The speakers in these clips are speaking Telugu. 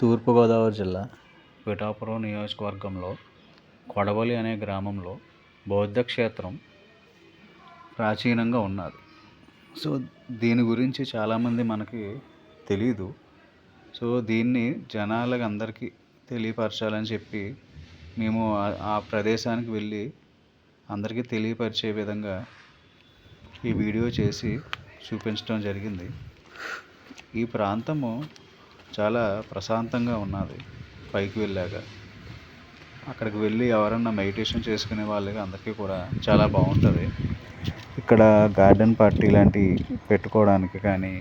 తూర్పుగోదావరి జిల్లా. పిఠాపురం నియోజకవర్గంలో కొడవలి అనే గ్రామంలో బౌద్ధ క్షేత్రం ప్రాచీనంగా ఉన్నది. సో దీని గురించి చాలామంది మనకి తెలీదు. సో దీన్ని జనాలకు అందరికీ తెలియపరచాలని చెప్పి మేము ఆ ప్రదేశానికి వెళ్ళి అందరికీ తెలియపరిచే విధంగా ఈ వీడియో చేసి చూపించడం జరిగింది. ఈ ప్రాంతము చాలా ప్రశాంతంగా ఉన్నది పైకి వెళ్ళాక. అక్కడికి వెళ్ళి ఎవరన్నా మెడిటేషన్ చేసుకునే వాళ్ళకి అందరికీ కూడా చాలా బాగుంటుంది. ఇక్కడ గార్డెన్ పార్టీ లాంటివి పెట్టుకోవడానికి కానీ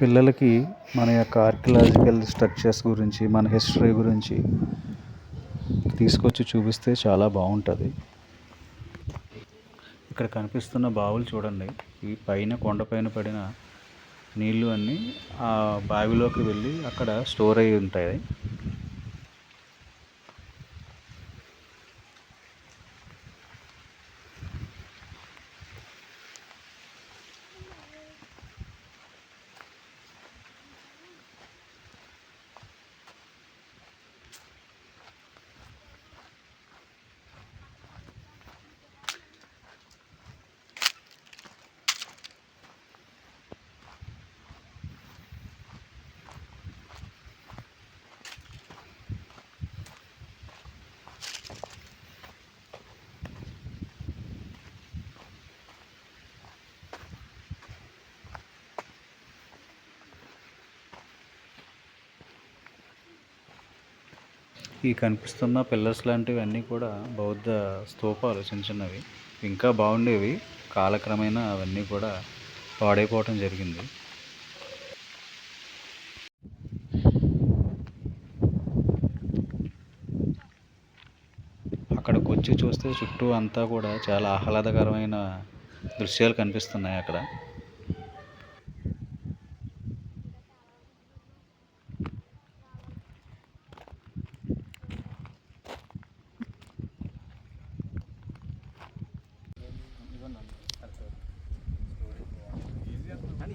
పిల్లలకి మన యొక్క ఆర్కియలాజికల్ స్ట్రక్చర్స్ గురించి మన హిస్టరీ గురించి తీసుకొచ్చి చూపిస్తే చాలా బాగుంటుంది. ఇక్కడ కనిపిస్తున్న బావులు చూడండి. ఈ పైన కొండపైన పడిన నీళ్ళు అన్నీ ఆ బావిలోకి వెళ్ళి అక్కడ స్టోర్ అయ్యి ఉంటాయి. ఈ కనిపిస్తున్న పిల్లర్స్ లాంటివి అన్నీ కూడా బౌద్ధ స్తూపాలు చిన్న చిన్నవి. ఇంకా బాగుండేవి. కాలక్రమేణా అవన్నీ కూడా పాడైపోవటం జరిగింది. అక్కడికి వచ్చి చూస్తే చుట్టూ అంతా కూడా చాలా ఆహ్లాదకరమైన దృశ్యాలు కనిపిస్తున్నాయి అక్కడ.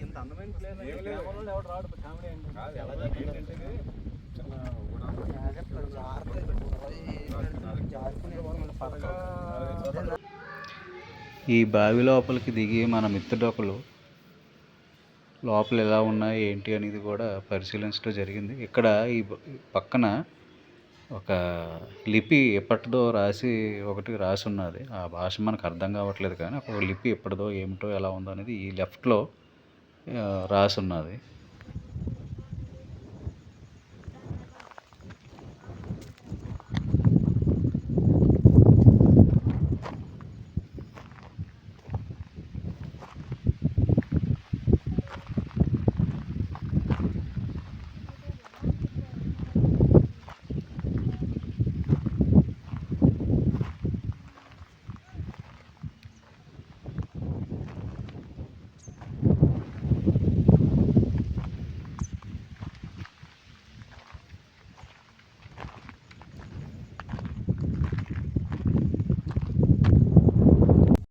ఇంత అందమైన ప్లేస్ రాడు కామెడీ ఈ బావి లోపలికి దిగి మన మిత్రుడొకలు లోపల ఎలా ఉన్నాయి ఏంటి అనేది కూడా పరిశీలించడం జరిగింది. ఇక్కడ ఈ పక్కన ఒక లిపి ఎప్పటిదో రాసి ఒకటి రాసి ఉన్నది. ఆ భాష మనకు అర్థం కావట్లేదు కానీ ఒక లిపి ఎప్పటిదో ఏమిటో ఎలా ఉందో అనేది ఈ లెఫ్ట్లో రాసి ఉన్నది.